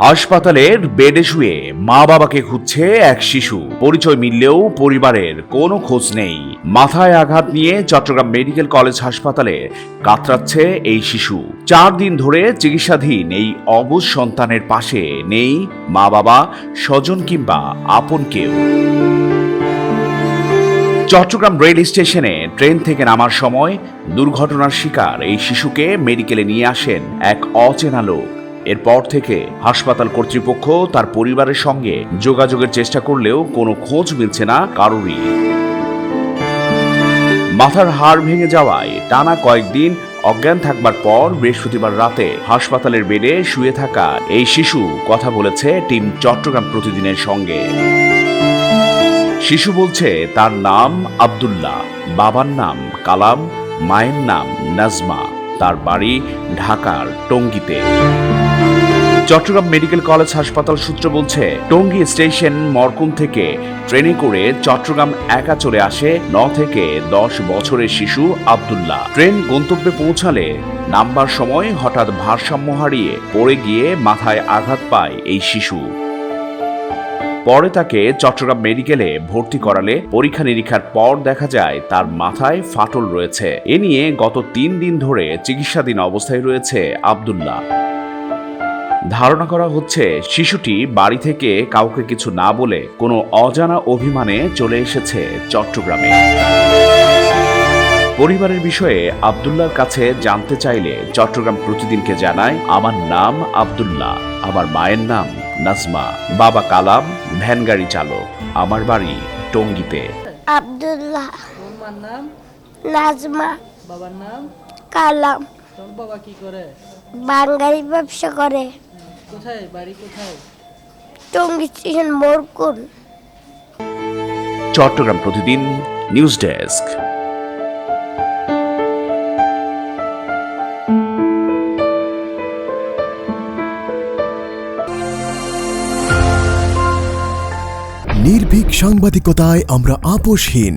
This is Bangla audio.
হাসপাতালের বেডে শুয়ে মা বাবাকে খুঁজছে এক শিশু। পরিচয় মিললেও পরিবারের কোনো খোঁজ নেই। মাথায় আঘাত নিয়ে চট্টগ্রাম মেডিকেল কলেজ হাসপাতালে কাতরাচ্ছে এই শিশু। চার দিন ধরে চিকিৎসাধীন এই অবুজ সন্তানের পাশে নেই মা বাবা, স্বজন কিংবা আপন কেউ। চট্টগ্রাম রেল স্টেশনে ট্রেন থেকে নামার সময় দুর্ঘটনার শিকার এই শিশুকে মেডিকেলে নিয়ে আসেন এক অচেনা লোক। এরপর থেকে হাসপাতাল কর্তৃপক্ষ তার পরিবারের সঙ্গে যোগাযোগের চেষ্টা করলেও কোনো খোঁজ মিলছে না কারোরই। মাথার হাড় ভেঙে যাওয়ায় টানা কয়েকদিন অজ্ঞান থাকবার পর বৃহস্পতিবার রাতে হাসপাতালের বেডে শুয়ে থাকা এই শিশু কথা বলেছে টিম চট্টগ্রাম প্রতিদিনের সঙ্গে। শিশু বলছে, তার নাম আব্দুল্লাহ, বাবার নাম কালাম, মায়ের নাম নাজমা। তার বাড়ি ঢাকার টঙ্গীতে। চট্টগ্রাম মেডিকেল কলেজ হাসপাতাল সূত্র বলছে, টঙ্গী স্টেশন মরকুম থেকে ট্রেনে করে চট্টগ্রাম একা চলে আসে ন থেকে দশ বছরের শিশু আব্দুল্লাহ। ট্রেন গন্তব্যে পৌঁছালে নামবার সময় হঠাৎ ভারসাম্য হারিয়ে পড়ে গিয়ে মাথায় আঘাত পায় এই শিশু। পরে তাকে চট্টগ্রাম মেডিকেলে ভর্তি করালে পরীক্ষা নিরীক্ষার পর দেখা যায় তার মাথায় ফাটল রয়েছে। এ নিয়ে গত তিন দিন ধরে চিকিৎসাধীন অবস্থায় রয়েছে আব্দুল্লাহ। ধারণা করা হচ্ছে, শিশুটি বাড়ি থেকে কাউকে কিছু না বলে কোনো অজানা অভিমানে চলে এসেছে চট্টগ্রামে। পরিবারের বিষয়ে আব্দুল্লাহর কাছে জানতে চাইলে চট্টগ্রাম প্রতিদিনকে জানায়, আমার নাম আব্দুল্লাহ, আমার মায়ের নাম নাজমা বাবা কালাম ভ্যান গাড়ি চালক আমার বাড়ি টঙ্গিতে। আব্দুল্লাহ নাম নাজমা বাবার নাম কালাম তোর বাবা কি করে বাঙালি ব্যবসা করে। কোথায় বাড়ি কোথায় টঙ্গী স্টেশন মোরকুন চট্টগ্রাম প্রতিদিন নিউজ ডেস্ক। নির্ভীক সাংবাদিকতায় আমরা আপোষহীন।